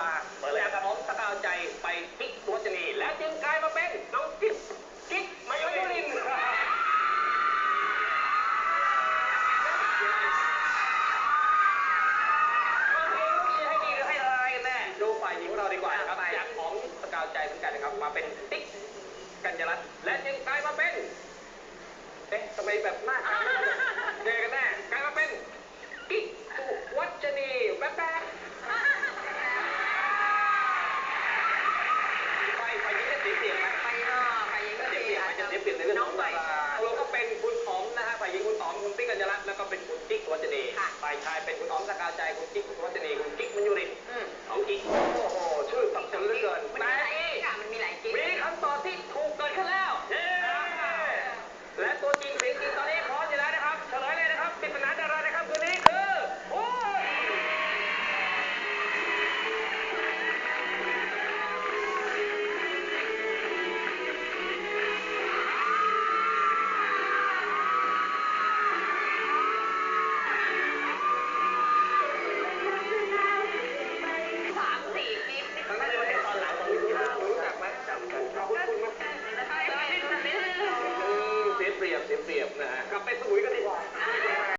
วาจากของสกาวใจไปกิ๊กตัวจนีและจึงกลายมาเป็นน้องกิ๊กกิ๊กมายุรินทร์ให้ดีหรือให้ร้ายกันแน่ดูฝ่ายหญิงของเราดีกว่าครับจากของสกาวใจเหมือนกันนะครับมาเป็นติ๊กกัญญารัตน์และจึงกลายมาเป็นเอ๊ะทำไมแบบหน้า อ๋อมคุณติ๊กกัญญารัตน์แล้วก็เป็นคุณกิ๊กสุวัชนีค่ะฝ่ายชายเป็นคุณอ๋อมสกาวใจคุณกิ๊กสุวัชนี เสียเปรียบนะฮะกลับไปสมุยกันดีกว่า